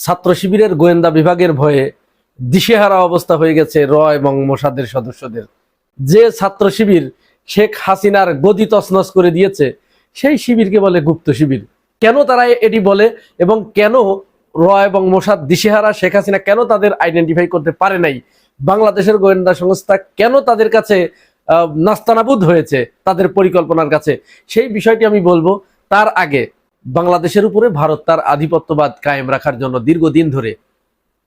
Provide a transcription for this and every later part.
ছাত্র শিবিরের গোয়েন্দা বিভাগের ভয়ে দিশেহারা অবস্থা হয়ে গেছে র এবং মোসাদের সদস্যদের। যে ছাত্র শিবির শেখ হাসিনার গদি তছনছ করে দিয়েছে, সেই শিবিরকে বলে গুপ্ত শিবির। কেন তারা এটি বলে এবং কেন র এবং মোসাদ দিশেহারা, শেখ হাসিনা কেন তাদের আইডেন্টিফাই করতে পারে নাই? বাংলাদেশের গোয়েন্দা সংস্থা কেন তাদের কাছে নাস্তানাবুদ হয়েছে তাদের পরিকল্পনার কাছে? সেই বিষয়টি আমি বলব। তার আগে বাংলাদেশের উপরে ভারত তার আধিপত্যবাদ কায়েম রাখার জন্য দীর্ঘদিন ধরে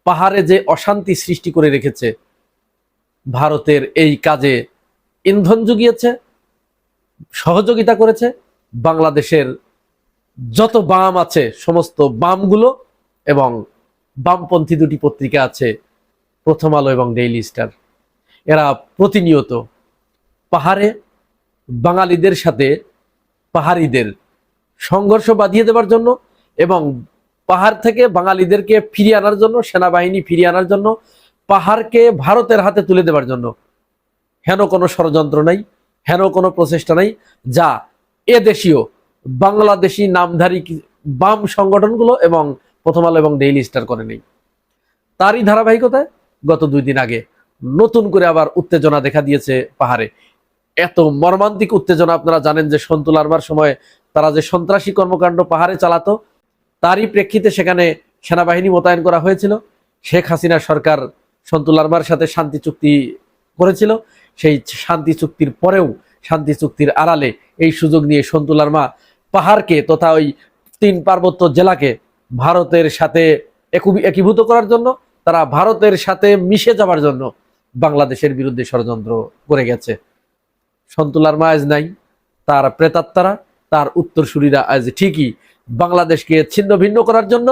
পাহাড়ে যে অশান্তি সৃষ্টি করে রেখেছে, ভারতের এই কাজে ইন্ধন জুগিয়েছে, সহযোগিতা করেছে, বাংলাদেশের যত বাম আছে, সমস্ত বামগুলো এবং বামপন্থী দুটি পত্রিকা আছে, প্রথম আলো এবং ডেইলি স্টার। এরা প্রতিনিয়ত পাহাড়ে বাঙালিদের সাথে পাহাড়িদের সংঘর্ষ বাঁধিয়ে দেওয়ার জন্য এবং পাহাড় থেকে বাঙালিদেরকে ফিরিয়ে আনার জন্য, সেনাবাহিনী ফিরিয়ে আনার জন্য, পাহাড়কে ভারতের হাতে তুলে দেওয়ার জন্য। হেন কোনো ষড়যন্ত্র নাই, হেন কোনো প্রচেষ্টা নাই, যা এ দেশীয় বাংলাদেশি নামধারী বাম সংগঠনগুলো এবং প্রথম আলো এবং ডেইলি স্টার করে নেই। তারই ধারাবাহিকতায় গত দুই দিন আগে নতুন করে আবার উত্তেজনা দেখা দিয়েছে পাহাড়ে। এত মর্মান্তিক উত্তেজনা আপনারা জানেন যে সন্তুল আরবার সময় তারা যে সন্ত্রাসী কর্মকাণ্ড পাহাড়ে চালাতো, তারই প্রেক্ষিতে সেখানে সেনাবাহিনী মোতায়েন করা হয়েছিল। শেখ হাসিনা সরকার সন্তুল আরবার সাথে শান্তি চুক্তি করেছিল। সেই শান্তি চুক্তির পরেও শান্তি চুক্তির আড়ালে এই সুযোগ নিয়ে সন্তুল আরমা পাহাড়কে তথা ওই তিন পার্বত্য জেলাকে ভারতের সাথে একু- একীভূত করার জন্য, তারা ভারতের সাথে মিশে যাওয়ার জন্য বাংলাদেশের বিরুদ্ধে ষড়যন্ত্র করে গেছে। সন্তুলার মা আজ নাই, তার প্রেতাত্মারা, তার উত্তরসূরিরা আজ ঠিকই বাংলাদেশকে ছিন্ন ভিন্ন করার জন্য,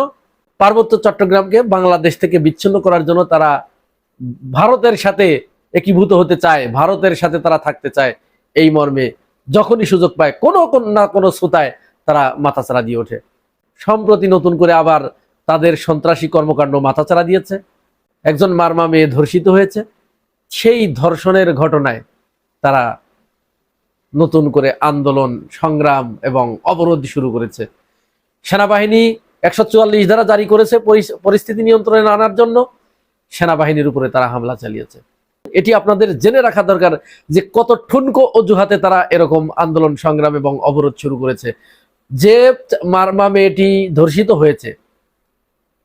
পার্বত্য চট্টগ্রামকে বাংলাদেশ থেকে বিচ্ছিন্ন করার জন্য তারা ভারতের সাথে একীভূত হতে চায়, ভারতের সাথে তারা থাকতে চায় এই মর্মে যখনই সুযোগ পায় কোনো না কোনো শ্রোতায় তারা মাথাচাড়া দিয়ে ওঠে। সম্প্রতি নতুন করে আবার তাদের সন্ত্রাসী কর্মকাণ্ড মাথাচাড়া দিয়েছে। একজন মারমা মেয়ে ধর্ষিত হয়েছে। সেই ধর্ষণের ঘটনায় তারা নতুন করে আন্দোলন, সংগ্রাম এবং অবরোধ শুরু করেছে। সেনাবাহিনী একশো চুয়াল্লিশ ধারা জারি করেছে পরিস্থিতি নিয়ন্ত্রণে আনার জন্য। সেনাবাহিনীর উপরে তারা হামলা চালিয়েছে। এটি আপনাদের জেনে রাখা দরকার যে কত ঠুনকো অজুহাতে তারা এরকম আন্দোলন, সংগ্রাম এবং অবরোধ শুরু করেছে। যে মারমা মেয়েটি ধর্ষিত হয়েছে,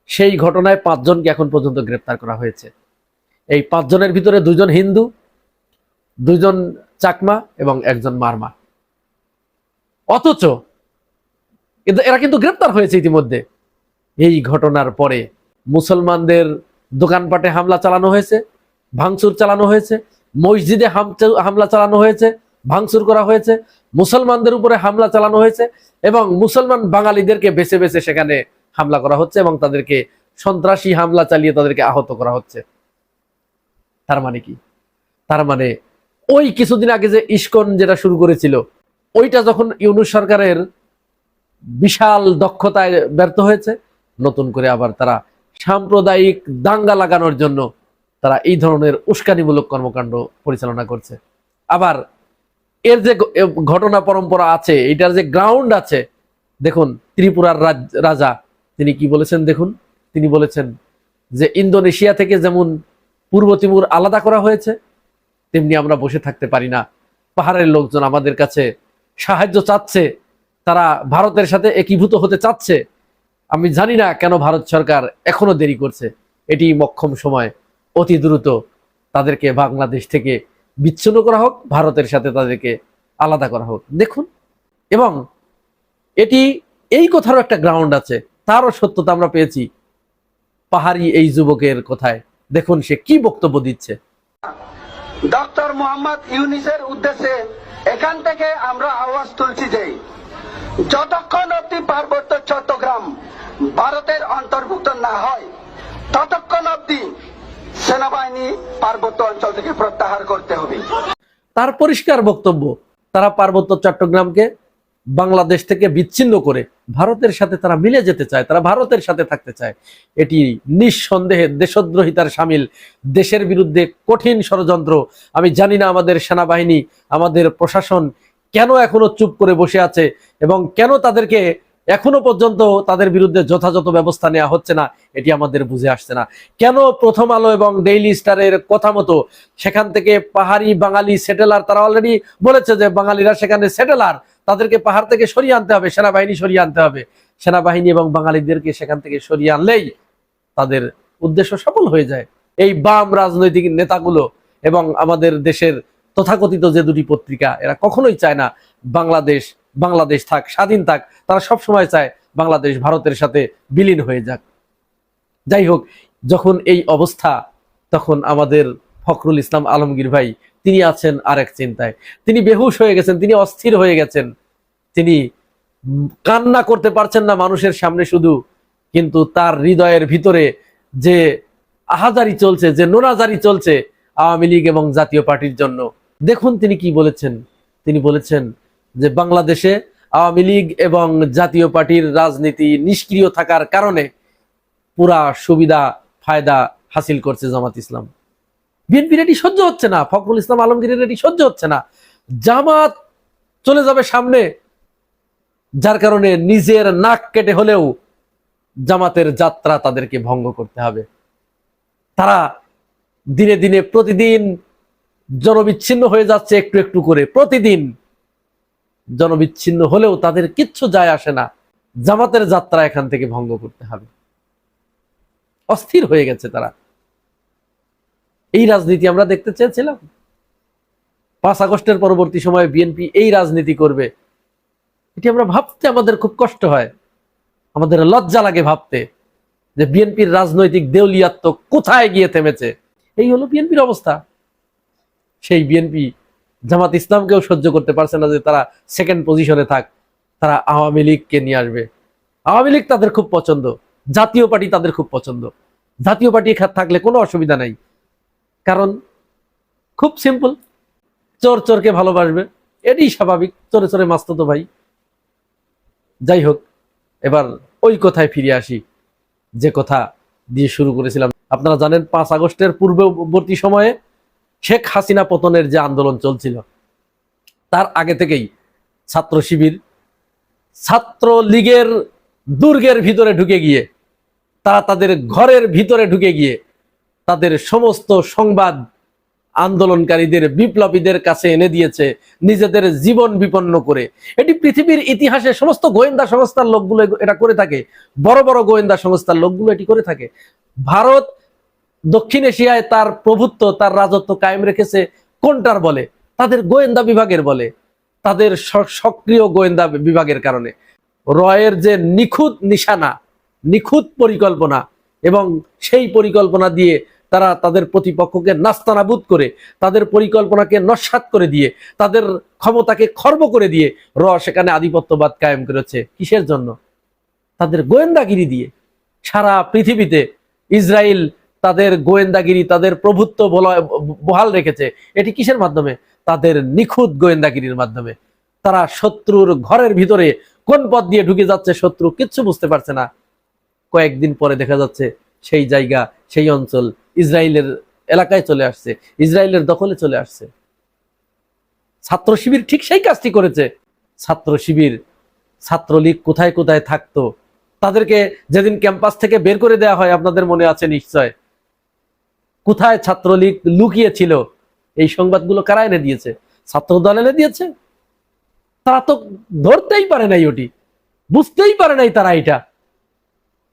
সেই ঘটনায় পাঁচজনকে এখন পর্যন্ত গ্রেপ্তার করা হয়েছে। এই পাঁচজনের ভিতরে দুজন হিন্দু, দুজন চাকমা এবং একজন মারমা। অথচ এরা কিন্তু গ্রেপ্তার হয়েছে ইতিমধ্যে। এই ঘটনার পরে মুসলমানদের দোকানপাটে হামলা চালানো হয়েছে, ভাঙচুর চালানো হয়েছে, মসজিদে হামলা চালানো হয়েছে, ভাঙচুর করা হয়েছে, মুসলমানদের উপরে হামলা চালানো হয়েছে এবং মুসলমান বাঙালিদেরকে বেছে বেছে সেখানে হামলা করা হচ্ছে এবং তাদেরকে সন্ত্রাসী হামলা চালিয়ে তাদেরকে আহত করা হচ্ছে। তার মানে কি? তার মানে ওই কিছুদিন আগে যে ইস্কন যেটা শুরু করেছিল, ওইটা যখন ইউনুস সরকারের বিশাল দক্ষতায় ব্যর্থ হয়েছে, নতুন করে আবার তারা সাম্প্রদায়িক দাঙ্গা লাগানোর জন্য তারা এই ধরনের উস্কানিমূলক কর্মকাণ্ড পরিচালনা করছে। আবার এর যে ঘটনা পরম্পরা আছে, এটার যে গ্রাউন্ড আছে, দেখুন ত্রিপুরার রাজ- তিনি কি বলেছেন দেখুন? তিনি বলেছেন যে ইন্দোনেশিয়া থেকে যেমন পূর্ব তিমুর আলাদা করা হয়েছে তেমনি আমরা বসে থাকতে পারি না। পাহাড়ের লোকজন আমাদের কাছে সাহায্য চাচ্ছে, তারা ভারতের সাথে একীভূত হতে চাচ্ছে। আমি জানি না কেন ভারত সরকার এখনও দেরি করছে। এটি মক্ষম সময়, অতি দ্রুত তাদেরকে বাংলাদেশ থেকে বিচ্ছিন্ন করা হোক, ভারতের সাথে তাদেরকে আলাদা করা হোক। দেখুন, এবং এটি এই কথারও একটা গ্রাউন্ড আছে, তারও সত্যতা আমরা পেয়েছি। পাহাড়ি এই যুবকের কথায়, দেখুন সে কি বক্তব্য দিচ্ছে। ডক্টর মোহাম্মদ ইউনিসের উদ্দেশ্যে এখান থেকে আমরা আওয়াজ তুলছি যে যতক্ষণ অব্দি পার্বত্য চট্টগ্রাম ভারতের অন্তর্ভুক্ত না হয়, ততক্ষণ অব্দি সেনাবাহিনী পার্বত্য অঞ্চল থেকে প্রত্যাহার করতে হবে। তার পরিষ্কার বক্তব্য, তারা পার্বত্য চট্টগ্রামকে বাংলাদেশ থেকে বিচ্ছিন্ন করে ভারতের সাথে তারা মিলে যেতে চায়, তারা ভারতের সাথে থাকতে চায়। এটি নিঃসন্দেহে দেশদ্রোহিতার সামিল। দেশের বিরুদ্ধে কঠিন ষড়যন্ত্র। আমি জানি না আমাদের সেনাবাহিনী, আমাদের প্রশাসন কেন এখনও চুপ করে বসে আছে এবং কেন তাদেরকে এখনও পর্যন্ত তাদের বিরুদ্ধে যথাযথ ব্যবস্থা নেওয়া হচ্ছে না, এটি আমাদের বুঝে আসছে না। কেন প্রথম আলো এবং ডেইলি স্টারের কথা মতো সেখান থেকে পাহাড়ি বাঙালি সেটেলার তারা অলরেডি বলেছে যে বাঙালিরা সেখানে সেটেলার তাদেরকে পাহাড় থেকে সরিয়ে আনতে হবে, সেনাবাহিনী সরিয়ে আনতে হবে। সেনাবাহিনী এবং বাঙালিদেরকে সেখান থেকে সরিয়ে আনলেই তাদের উদ্দেশ্য সফল হয়ে যায়। এই বাম রাজনৈতিক নেতাগুলো এবং আমাদের দেশের তথাকথিত যে দুটি পত্রিকা, এরা কখনোই চায় না বাংলাদেশ বাংলাদেশ থাক, স্বাধীন থাক, তারা সব সময় চায় বাংলাদেশ ভারতের সাথে বিলীন হয়ে যাক। যাই হোক, যখন এই অবস্থা, তখন আমাদের ফখরুল ইসলাম আলমগীর ভাই, তিনি আছেন আরেক চিন্তায়। তিনি বেহুশ হয়ে গেছেন, তিনি অস্থির হয়ে গেছেন। তিনি কান্না করতে পারছেন না মানুষের সামনে শুধু, কিন্তু তার হৃদয়ের ভিতরে যে আহাজারি চলছে, যে নোনাজারি চলছে আওয়ামী লীগ এবং জাতীয় পার্টির জন্য। দেখুন তিনি কি বলেছেন। তিনি বলেছেন যে বাংলাদেশে আওয়ামী লীগ এবং জাতীয় পার্টির রাজনীতি নিষ্ক্রিয় থাকার কারণে পুরা সুবিধা, ফায়দা হাসিল করছে জামাত ইসলাম। বিএনপির এটি সহ্য হচ্ছে না, ফখরুল ইসলাম আলমগীরের এটি সহ্য হচ্ছে না। জামাত চলে যাবে সামনে, যার কারণে নিজের নাক কেটে হলেও জামাতের যাত্রা তাদেরকে ভঙ্গ করতে হবে। তারা দিনে দিনে প্রতিদিন জনবিচ্ছিন্ন হয়ে যাচ্ছে একটু একটু করে, প্রতিদিন জনবিচ্ছিন্ন হলেও তাদের কিচ্ছু যায় আসে না। জামাতের যাত্রা এখান থেকে ভঙ্গ করতে হবে। অস্থির হয়ে গেছে তারা। এই রাজনীতি আমরা দেখতে চেয়েছিলাম। পাঁচ আগস্টের পরবর্তী সময়ে বিএনপি এই রাজনীতি করবে। এটি আমরা ভাবতে আমাদের খুব কষ্ট হয়। আমাদের লজ্জা লাগে ভাবতে যে বিএনপির রাজনৈতিক দেউলিয়াত্ম কোথায় গিয়ে থেমেছে। এই হলো বিএনপির অবস্থা। সেই বিএনপি জামাত ইসলামকেও সহ্য করতে পারছে না যে তারা সেকেন্ড পজিশনে থাক, তারা আওয়ামী লীগকে নিয়ে আসবে। আওয়ামী লীগ তাদের খুব পছন্দ, জাতীয় পার্টি তাদের খুব পছন্দ। জাতীয় পার্টি থাকলে কোনো অসুবিধা নাই। কারণ খুব সিম্পল চোর চোরকে ভালোবাসবে এটি স্বাভাবিক। চোরে চোরে মাস্ত তো ভাই। যাই হোক, এবার ওই কথায় ফিরে আসি, যে কথা দিয়ে শুরু করেছিলাম। আপনারা জানেন, পাঁচ আগস্টের পূর্ববর্তী সময়ে শেখ হাসিনা পতনের যে আন্দোলন চলছিল, তার আগে থেকেই ছাত্র শিবির ছাত্র লীগের দুর্গের ভিতরে ঢুকে গিয়ে, তারা তাদের ঘরের ভিতরে ঢুকে গিয়ে তাদের সমস্ত সংবাদ আন্দোলনকারীদের, বিপ্লবীদের কাছে এনে দিয়েছে, নিজেদের জীবন বিপন্ন করে। এটি পৃথিবীর ইতিহাসে সমস্ত গোয়েন্দা সংস্থার লোকগুলো এটা করে থাকে। বড় বড় গোয়েন্দা সংস্থার লোকগুলো এটি করে থাকে। ভারত দক্ষিণ এশিয়ায় তার প্রভুত্ব, তার রাজত্ব কায়েম রেখেছে কোনটার বলে? তাদের গোয়েন্দা বিভাগের বলে। তাদের সক্রিয় গোয়েন্দা বিভাগের কারণে। রয়ের যে নিখুঁত নিশানা, নিখুঁত পরিকল্পনা এবং সেই পরিকল্পনা দিয়ে তারা তাদের প্রতিপক্ষকে নাস্তানাবুদ করে, তাদের পরিকল্পনাকে নস্বাত করে দিয়ে, তাদের ক্ষমতাকে খর্ব করে দিয়ে র সেখানে আধিপত্যবাদ কায়েম করেছে। কিসের জন্য? তাদের গোয়েন্দাগিরি দিয়ে। সারা পৃথিবীতে ইসরায়েল তাদের গোয়েন্দাগিরি, তাদের প্রভুত্ব বহাল রেখেছে, এটি কিসের মাধ্যমে? তাদের নিখুঁত গোয়েন্দাগিরির মাধ্যমে। তারা শত্রুর ঘরের ভিতরে কোন পথ দিয়ে ঢুকে যাচ্ছে শত্রু কিচ্ছু বুঝতে পারছে না। কয়েকদিন পরে দেখা যাচ্ছে সেই জায়গা, সেই অঞ্চল ইসরায়েলের এলাকায় চলে আসছে, ইসরায়েলের দখলে চলে আসছে। ছাত্র শিবির ঠিক সেই কাজটি করেছে। ছাত্র শিবির, ছাত্রলীগ কোথায় কোথায় থাকতো? তাদেরকে যেদিন ক্যাম্পাস থেকে বের করে দেওয়া হয়, আপনাদের মনে আছে নিশ্চয়? কোথায় ছাত্রলীগ লুকিয়েছিল? এই সংবাদগুলো কারা এনে দিয়েছে? ছাত্র দল এনে দিয়েছে? তারা তো ধরতেই পারে নাই ওটি। বুঝতেই পারে নাই তারা এটা।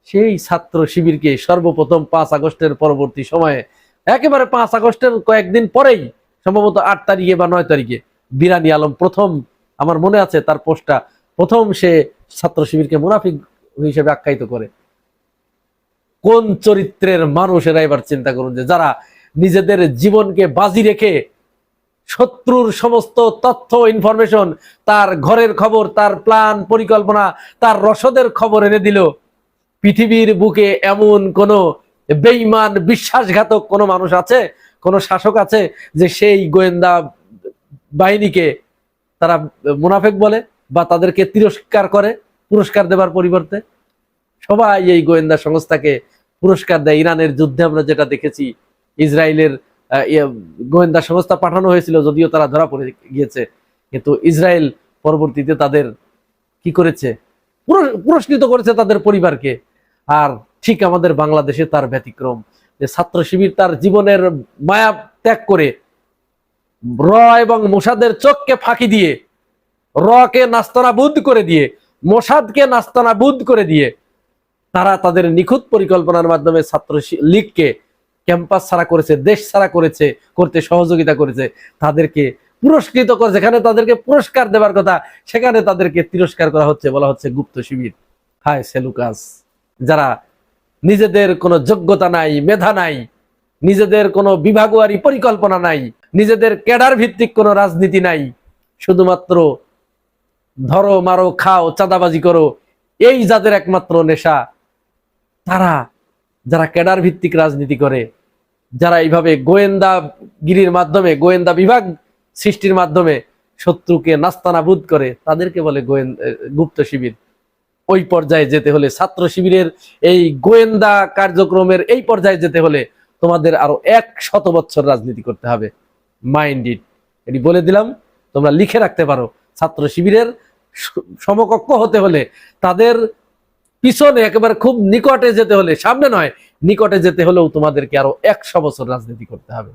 সেই ছাত্র শিবিরকে সর্বপ্রথম পাঁচ আগস্টের পরবর্তী সময়ে, একেবারে পাঁচ আগস্টের কয়েকদিন পরেই, সম্ভবত আট তারিখে বা নয় তারিখে, বিরানি আলম প্রথম, আমার মনে আছে তার পোস্টটা, প্রথম সে ছাত্র শিবিরকে মুনাফিক হিসেবে আখ্যায়িত করে। কোন চরিত্রের মানুষেরা এবার চিন্তা করুন যে যারা নিজেদের জীবনকে বাজি রেখে শত্রুর সমস্ত তথ্য ইনফরমেশন তার ঘরের খবর, তার প্ল্যান পরিকল্পনা, তার রসদের খবর এনে দিল, পৃথিবীর বুকে এমন কোন বেইমান বিশ্বাসঘাতক কোনো মানুষ আছে, কোনো শাসক আছে যে সেই গোয়েন্দা বাহিনীকে তারা মুনাফেক বলে বা তাদেরকে তিরস্কার করে, পুরস্কার দেবার পরিবর্তে? সবাই এই গোয়েন্দা সংস্থাকে পুরস্কার দেয়। ইরানের যুদ্ধে আমরা যেটা দেখেছি ইসরায়েলের ইয়ে, গোয়েন্দা সংস্থা পাঠানো হয়েছিল যদিও তারা ধরা পড়ে গিয়েছে। কিন্তু ইসরায়েল পরবর্তীতে তাদের কি করেছে? পুরস- পুরস্কৃত করেছে তাদের পরিবারকে। আর ঠিক আমাদের বাংলাদেশে তার ব্যতিক্রম। যে ছাত্র শিবির তার জীবনের মায়া ত্যাগ করে র এবং মোসাদের চোখকে ফাঁকি দিয়ে রকে নাস্তানাবুদ করে দিয়ে মোসাদকে নাস্তানাবুদ করে দিয়ে তারা তাদের নিখুঁত পরিকল্পনার মাধ্যমে ছাত্র লীগকে ক্যাম্পাস ছাড়া করেছে, দেশ ছাড়া করেছে, করতে সহযোগিতা করেছে, তাদেরকে পুরস্কৃত করে, যেখানে তাদেরকে পুরস্কার দেবার কথা, সেখানে তাদেরকে তিরস্কার করা হচ্ছে, বলা হচ্ছে গুপ্ত শিবির। হায় সেলুকাস যারা নিজেদের কোনো যোগ্যতা নাই, মেধা নাই, নিজেদের কোনো বিভাগওয়ারি পরিকল্পনা নাই, নিজেদের ক্যাডার ভিত্তিক কোনো রাজনীতি নাই, শুধুমাত্র ধরো মারো, খাও, চাঁদাবাজি করো, এই যাদের একমাত্র নেশা তারা যারা ক্যাডার ভিত্তিক রাজনীতি করে, যারা এইভাবে গোয়েন্দা গিরির মাধ্যমে, গোয়েন্দা বিভাগ সৃষ্টির মাধ্যমে শত্রুকে নাস্তানাবুদ করে, তাদেরকে বলে গোয়েন্দা গুপ্ত শিবির। ওই পর্যায়ে যেতে হলে ছাত্র শিবিরের এই গোয়েন্দা কার্যক্রমের এই পর্যায়ে যেতে হলে তোমাদের আরও এক শত বছর রাজনীতি করতে হবে। Mind it. এটি বলে দিলাম, তোমরা লিখে রাখতে পারো। ছাত্র শিবিরের সমকক্ষ হতে হলে তাদের পিছনে একেবারে খুব নিকটে যেতে হলে, সামনে নয়, নিকটে যেতে হলেও তোমাদেরকে আরও একশো বছর রাজনীতি করতে হবে।